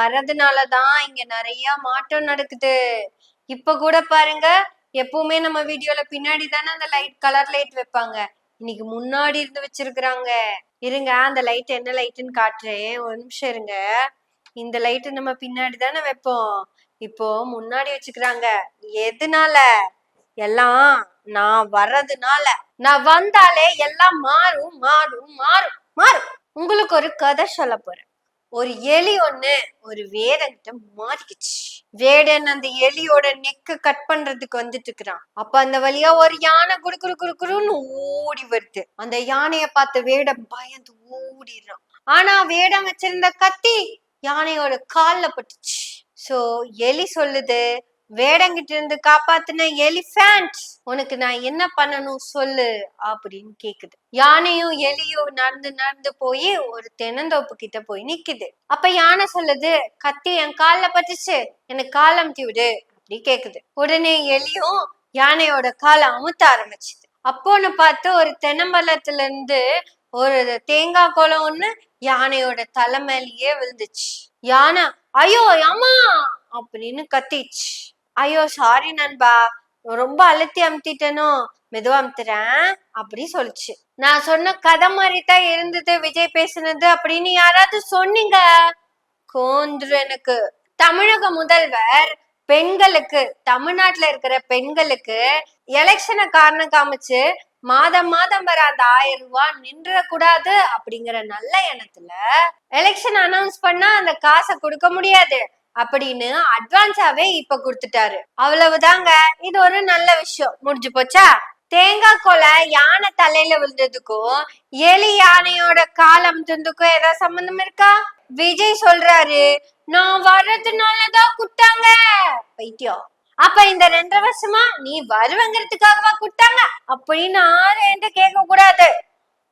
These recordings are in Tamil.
வர்றதுனாலதான் இங்க நிறைய மாற்றம் நடக்குது. இப்ப கூட பாருங்க எப்பவுமே நம்ம வீடியோல பின்னாடி தானே அந்த லைட் கலர் லைட் வைப்பாங்க. இன்னைக்கு முன்னாடி இருந்து வச்சிருக்கிறாங்க. இருங்க அந்த லைட் என்ன லைட்டுன்னு காட்டுறேன். ஒரு நிமிஷம் இருங்க. இந்த லைட் நம்ம பின்னாடி தானே வைப்போம். இப்போ முன்னாடி வச்சுக்கிறாங்க. எதனால? எல்லாம் நான் வர்றதுனால. நான் வந்தாலே எல்லாம் மாறும் மாறும் மாறும் மாறும். உங்களுக்கு ஒரு கதை சொல்ல போறேன். ஒரு எலி ஒண்ணு ஒரு வேடன்கிட்ட மாட்டிக்கிச்சு. வேடன் அந்த எலியோட நெக்க கட் பண்றதுக்கு வந்துட்டு இருக்கிறான் அப்ப அந்த வழியா ஒரு யானை குடு குடு குடு குடுன்னு ஓடி வருது. அந்த யானைய பார்த்த வேடம் பயந்து ஓடிடுறான். ஆனா வேடம் வச்சிருந்த கத்தி யானையோட கால்ல பட்டுச்சு. சோ எலி சொல்லுது வேடங்கிட்ட இருந்து காப்பாத்தின எலிஃபேண்ட். உனக்கு நான் என்ன பண்ணணும் சொல்லு அப்படின்னு கேக்குது. யானையும் எலியும் நடந்து நடந்து போய் ஒரு தென்னந்தோப்பு கிட்ட போய் நிக்குது. அப்ப யானை சொல்லுது கத்தி என் கால்ல பட்டுச்சு எனக்கு கால் அமுத்தி விடு அப்படி கேக்குது. உடனே எலியும் யானையோட காலை அமுத்த ஆரம்பிச்சுது. அப்போன்னு பார்த்து ஒரு தென்னம்பலத்துல இருந்து ஒரு தேங்காய் குளம் ஒண்ணு யானையோட தலை மேலேயே விழுந்துச்சு. யானை ஐயோ அம்மா! அப்படின்னு கத்திச்சு. ஐயோ சாரி நண்பா. ரொம்ப அழுத்தி அமுத்திட்டேனோ. மெதுவா அமுத்துறேன். அப்படி சொல்லுச்சு. நான் சொன்ன கதை மாதிரி தான் இருந்தது. விஜய் பேசுனது அப்படின்னு யாராவது சொன்னீங்க? கோந்துரு எனக்கு. தமிழக முதல்வர் பெண்களுக்கு தமிழ்நாட்டுல இருக்கிற பெண்களுக்கு எலெக்ஷனை காரணம் காமிச்சு மாதம் மாதம் வர அந்த ஆயிரம் ரூபாய் நின்றக்கூடாது அப்படிங்கிற நல்ல எண்ணத்துல எலெக்ஷன் அனௌன்ஸ் பண்ணா அந்த காசை கொடுக்க முடியாது. அப்படின்னு அட்வான்ஸாவே இப்ப கொடுத்துட்டாரு. அவ்வளவுதாங்க. இது ஒரு நல்ல விஷயம். முடிஞ்சு போச்சா? தேங்காய் கொலை யானை தலையில விழுந்ததுக்கும் எலி யானையோட காலம் துண்டுக்கும் ஏதாவது சம்பந்தம் இருக்கா? விஜய் சொல்றாரு நான் வர்றதுனாலதான் குட்டாங்க பைத்தியம். அப்ப இந்த ரெண்டரை வருஷமா நீ வருவங்கிறதுக்காகவா குட்டாங்க அப்படின்னு யாரும் என்கிட்ட கேட்க கூடாது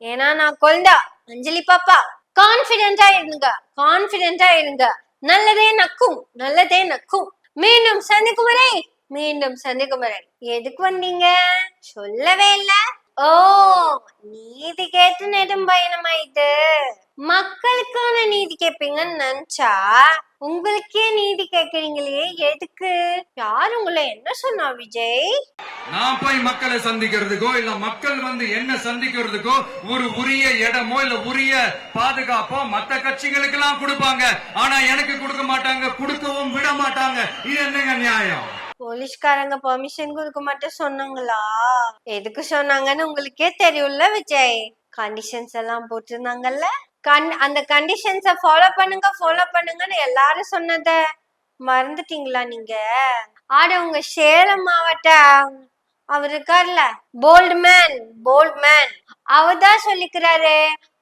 ஏன்னா நான் குழந்தா அஞ்சலி பாப்பா. கான்பிடென்டா இருங்க. கான்பிடென்டா இருங்க. நல்லதே நக்கும் நல்லதே நக்கும். மீண்டும் சந்திக்கும் வரை மீண்டும் சந்திக்கும் வரை. எதுக்கு வந்தீங்க? சொல்லவே இல்லை. ஓ நீதி கேட்டு நெடும் பயணமாயிட்டு மக்களுக்கான நீதி கேட்பீங்கன்னு நினைச்சா உங்களுக்கே நீதி கேக்குறீங்களே எதுக்கு? யார் உங்களை என்ன சொன்னா விஜய்? நான் போய் மக்களை சந்திக்கிறதுக்கோ இல்ல மக்கள் வந்து என்ன சந்திக்கிறதுக்கோ ஒரு உரிய இடமோ இல்ல உரிய பாதுகாப்போ மத்த கட்சிகளுக்கு எல்லாம் கொடுப்பாங்க. ஆனா எனக்கு கொடுக்க மாட்டாங்க கொடுக்கவும் விட மாட்டாங்க. இது என்னங்க நியாயம்? போலீஸ்காரங்க பெர்மிஷன் கொடுக்க மாட்டேன் சொன்னாங்களா? எதுக்கு சொன்னாங்கன்னு உங்களுக்கே தெரியும்ல விஜய். கண்டிஷன்ஸ் எல்லாம் போட்டிருந்தாங்கல்ல? கண் அந்த கண்டிஷன்ஸ ஃபாலோ பண்ணுங்க ஃபாலோ பண்ணுங்கன்னு எல்லாரும் சொன்னத மறந்துட்டீங்களா நீங்க? ஆட உங்க சேலம் மாவட்டம் அவர் இருக்கார்ல போல்ட் மேன் போல்ட் மேன் அவர் தான் சொல்லிக்கிறாரு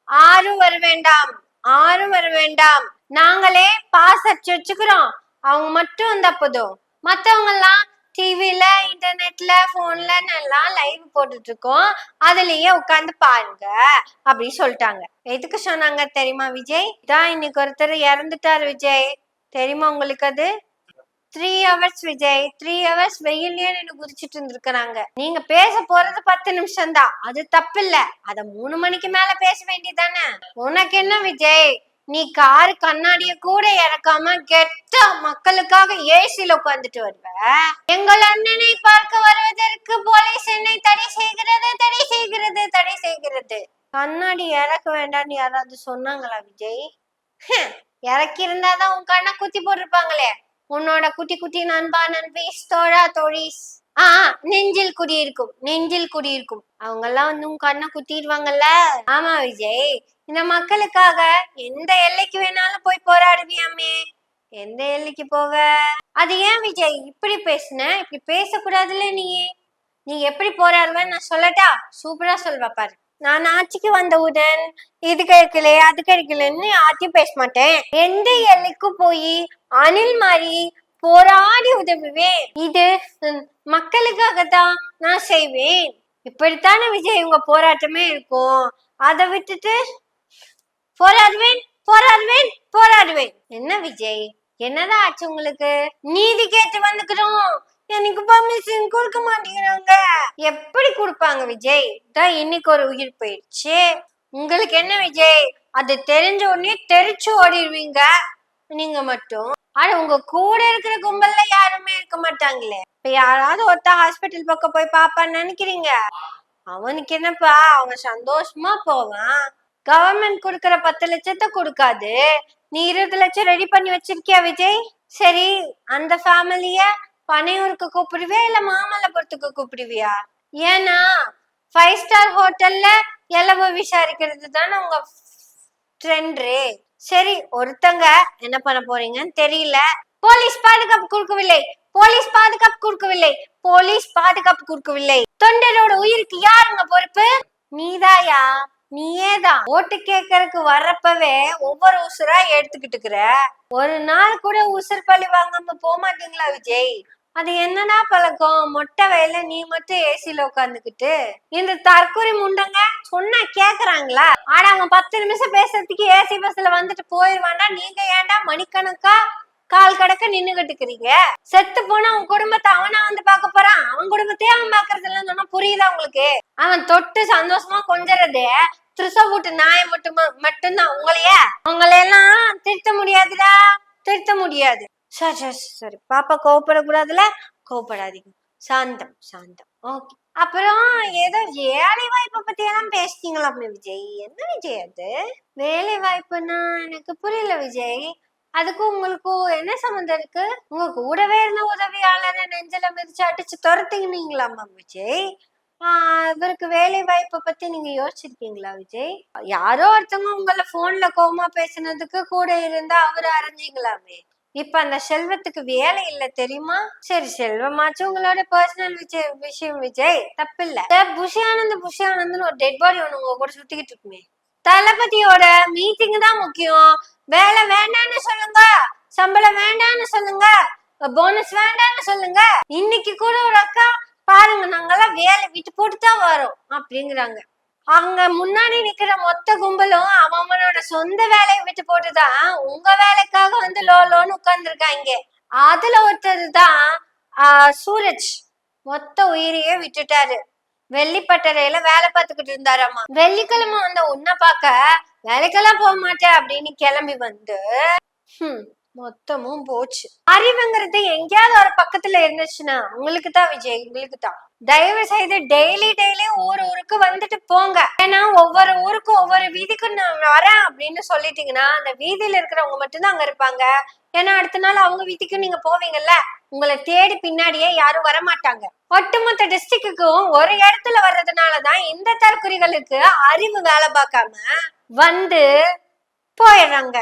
ஆரும் வர வேண்டாம் ஆரும் வர வேண்டாம். நாங்களே பாஸ் அடிச்சு வச்சுக்கிறோம். அவங்க மட்டும் வந்தா போதும். மத்தவங்க எல்லாம் டிவில இன்டர்நெட்ல போன்ல எல்லாம் லைவ் போட்டுட்டு இருக்கோம் அதுலயே உட்காந்து பாருங்க அப்படின்னு சொல்லிட்டாங்க. எதுக்கு சொன்னாங்க தெரியுமா விஜய்? தான் இன்னைக்கு ஒருத்தர் இறந்துட்டாரு விஜய். தெரியுமா உங்களுக்கு அது? Three hours Vijay. Three hours வெயிலே நின்று குதிச்சிட்டு இருந்திருக்கிறாங்க. நீங்க பேச போறது பத்து நிமிஷம் தான் அது தப்பு இல்ல அத மூணு மணிக்கு மேல பேச வேண்டியதானே உனக்கு என்ன விஜய்? நீ காரு கண்ணாடிய கூட இறக்காம கெட்ட மக்களுக்காக ஏசில உட்காந்துட்டு வருவ? எங்கள் அண்ணனை பார்க்க வருவதற்கு போலீஸ் என்னை தடை செய்கிறது தடை செய்கிறது தடை செய்கிறது. கண்ணாடி இறக்க வேண்டாம்னு யாராவது சொன்னாங்களா விஜய்? இறக்கி இருந்தாதான் உன் கண்ணை குத்தி போட்டிருப்பாங்களே. உன்னோட குட்டி குட்டி நண்பா நண்பீஸ் தோழா தோழீஸ். ஆ நெஞ்சில் குடியிருக்கும் நெஞ்சில் குடியிருக்கும். அவங்க எல்லாம் வந்து உன் கண்ணை குத்திடுவாங்கல்ல ஆமா விஜய். இந்த மக்களுக்காக எந்த எல்லைக்கு வேணாலும் போய் போராடுவியாமே எந்த எல்லைக்கு போவ? அது ஏன் விஜய் இப்படி பேசுன? இப்படி பேசக்கூடாதுல்ல நீ? நீ எப்படி போராடுவேன்னு நான் சொல்லட்டா? சூப்பரா சொல்வ பாரு. நான் ஆட்சிக்கு வந்தவுடன் இது கிடைக்கல அது கிடைக்கலன்னு யார்ட்டையும் பேச மாட்டேன். எந்த எல்லைக்கும் போய் அணில் மாதிரி போராடி உதவுவேன். இது மக்களுக்காக தான் நான் செய்வேன். இப்படித்தானே விஜய் உங்க போராட்டமே இருக்கும். அதை விட்டுட்டு போராடுவேன் போராடுவேன் போராடுவேன். என்ன விஜய்? என்னதான் ஆச்சு உங்களுக்கு? நீதி கேட்டு வந்துக்கிறோம். எனக்கு பர்மிஷன் கொடுக்க மாட்டேங்கிறாங்க. எப்படி கொடுப்பாங்க விஜய்? தான் இன்னைக்கு ஒரு உயிர் போயிடுச்சு. உங்களுக்கு என்ன விஜய்? அது தெரிஞ்ச உடனே தெரிச்சு ஓடிடுவீங்க. நீங்க மட்டும். ஆனா உங்க கூட இருக்கிற கும்பல்ல யாருமே இருக்க மாட்டாங்களே. இப்ப யாராவது ஒருத்த ஹாஸ்பிட்டல் பக்கம் போய் பாப்பான்னு நினைக்கிறீங்க? அவனுக்கு என்னப்பா? அவன் சந்தோஷமா போவான். கவர்மெண்ட் கொடுக்கற பத்து லட்சத்தை கொடுக்காது. நீ இருபது லட்சம் ரெடி பண்ணி வச்சிருக்கியா விஜய்? சரி அந்த ஃபேமிலிய பனையூருக்கு கூப்பிடுவியா இல்ல மாமல்லபுரத்துக்கு கூப்பிடுவியா? ஏன்னா ஃபைவ் ஸ்டார் ஹோட்டல்ல எலவு விசாரிக்கிறது தானே உங்க ட்ரெண்டு சரி ஒருத்தங்க என்ன பண்ண போறீங்கன்னு தெரியல. போலீஸ் பாதுகாப்பு கொடுக்கவில்லை. போலீஸ் பாதுகாப்பு கொடுக்கவில்லை. போலீஸ் பாதுகாப்பு கொடுக்கவில்லை. தொண்டரோட உயிருக்கு யாருங்க பொறுப்பு? நீதாயா? நீயேதான். ஓட்டு கேட்கறதுக்கு வர்றப்பவே ஒவ்வொரு உசுரா எடுத்துக்கிட்டு இருக்கிற ஒரு நாள் கூட உசுர் பழி வாங்காம போக மாட்டீங்களா விஜய்? அது என்னடா பழக்கம்? மொட்டை வயல நீ மட்டும் ஏசில உட்காந்துக்கிட்டு இந்த தற்கொலை முண்டங்க சொன்னா கேக்குறாங்களா? ஆனா அவங்க பத்து நிமிஷம் பேசுறதுக்கு ஏசி பஸ்ல வந்துட்டு போயிருவாண்டா? நீங்க ஏன்டா மணிக்கணக்கா கால் கடக்க நின்னுகிட்டு இருக்கிறீங்க செத்து போனா உன் குடும்பத்தை அவனா வந்து பார்க்க போறான்? அவன் குடும்பத்தையே அவன் பாக்குறது இல்லைன்னு சொன்னா புரியுதா உங்களுக்கு? அவன் தொட்டு சந்தோஷமா கொஞ்சறதே திருச போட்டு நாய மட்டும் மட்டும்தான் உங்களையே. உங்களையெல்லாம் திருத்த முடியாதுடா. திருத்த முடியாது. சரி சரி சரி பாப்பா கோவப்படக்கூடாதுல கோவப்படாதீங்க. சாந்தம் சாந்தம். ஓகே அப்புறம் ஏதோ வேலை வாய்ப்பை பத்தி எல்லாம் பேசிட்டீங்களாமே விஜய்? என்ன விஜய் அது? வேலை வாய்ப்புன்னா எனக்கு புரியல விஜய். அதுக்கும் உங்களுக்கும் என்ன சம்மந்தம் இருக்கு? உங்க கூடவே இருந்த உதவியாளரை நெஞ்சல மிதிச்சு அடிச்சு துரத்துனீங்களாமா விஜய்? இவருக்கு வேலை வாய்ப்பை பத்தி நீங்க யோசிச்சிருக்கீங்களா விஜய்? யாரோ ஒருத்தவங்க உங்களை போன்ல கோமா பேசுனதுக்கு கூட இருந்தா அவரு அரைஞ்சிங்களாமே இப்ப அந்த செல்வத்துக்கு வேலை இல்ல தெரியுமா? சரி செல்வமாச்சும் உங்களோட பர்சனல் விஜய் விஷயம் விஜய். தப்பு இல்ல புஷியானந்த் புஷி ஒரு டெட் பாடி ஒண்ணு உங்க கூட சுத்திக்கிட்டு இருக்குமே. தளபதியோட மீட்டிங் தான் முக்கியம். வேலை வேண்டாம்னு சொல்லுங்க. சம்பளம் வேண்டாம்னு சொல்லுங்க. போனஸ் வேண்டாம்னு சொல்லுங்க. இன்னைக்கு கூட ஒரு அக்கா பாருங்க நாங்கெல்லாம் வேலை விட்டு போட்டு தான் வரோம் அப்படிங்கிறாங்க. அங்க முன்னாடி நிக்கிற மொத்த கும்பலும் அவனோட சொந்த வேலையை விட்டு போட்டுதான் உங்க வேலைக்காக வந்து லோ லோன்னு உட்கார்ந்துருக்காங்க அதுல ஒருத்தர் தான் ஆஹ் சூரஜ். மொத்த உயிரையே விட்டுட்டாரு. வெள்ளிப்பட்டறையில வேலை பார்த்துக்கிட்டு இருந்தாராமா. வெள்ளிக்கிழமை வந்த உன்னை பார்க்க வேலைக்கெல்லாம் போக மாட்டேன் அப்படின்னு கிளம்பி வந்து ஹம், மொத்தமும் போச்சு. அறிவுங்கிறது எங்கேயாவது ஒரு பக்கத்துல இருந்துச்சுன்னா உங்களுக்கு தான் விஜய்? உங்களுக்கு தான் தயவு செய்து டெய்லி டெய்லி ஊர் ஊருக்கு வந்துட்டு போங்க. ஏன்னா ஒவ்வொரு ஊருக்கும் ஒவ்வொரு வீதிக்கும் நான் வரேன் அப்படின்னு சொல்லிட்டீங்கன்னா அந்த வீதியில இருக்கிறவங்க மட்டும்தான் அங்க இருப்பாங்க. ஏன்னா அடுத்த நாள் அவங்க வீட்டுக்கும் நீங்க போவீங்கல்ல? உங்களை தேடி பின்னாடியே யாரும் வர மாட்டாங்க ஒட்டுமொத்த டிஸ்ட்ரிக்ட்டுக்கும் ஒரு இடத்துல வர்றதுனாலதான் இந்த தற்குறிகளுக்கு அறிவு வேலை பார்க்காம வந்து போயிடுறாங்க.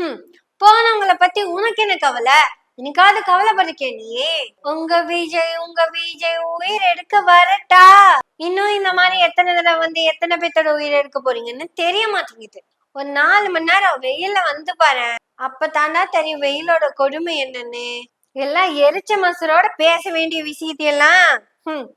போனவங்கள பத்தி உனக்கு என்ன கவலை? எனக்காவது கவலைப்பட்டிருக்கே நீ? உங்க விஜய் உங்க விஜய் உயிர் எடுக்க வரட்டா? இன்னும் இந்த மாதிரி எத்தனை தடவை வந்து எத்தனை பேர்த்தோட உயிர் எடுக்க போறீங்கன்னு தெரிய மாட்டேங்குது. ஒரு நாலு மணி நேரம் வெயில்ல வந்து பாரு. அப்பதாண்டா தெரியும் வெயிலோட கொடுமை என்னன்னு. எல்லாம் எரிச்ச மசரோட பேச வேண்டிய விஷயத்தையெல்லாம். ஹம்,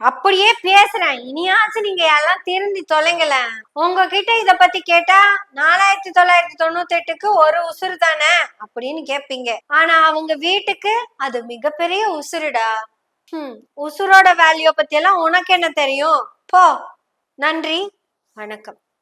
அப்படியே பேசுறேன். இனியாச்சும் நீங்க எல்லாம் திருந்தி தொலைங்கல உங்ககிட்ட இத பத்தி கேட்டா நாலாயிரத்தி தொள்ளாயிரத்தி தொண்ணூத்தி எட்டுக்கு ஒரு உசுறு தானே? அப்படின்னு கேப்பீங்க. ஆனா அவங்க வீட்டுக்கு அது மிகப்பெரிய உசுருடா ஹம், உசுரோட வேல்யூ பத்தி எல்லாம் உனக்கு என்ன தெரியும்? போ. நன்றி. வணக்கம்.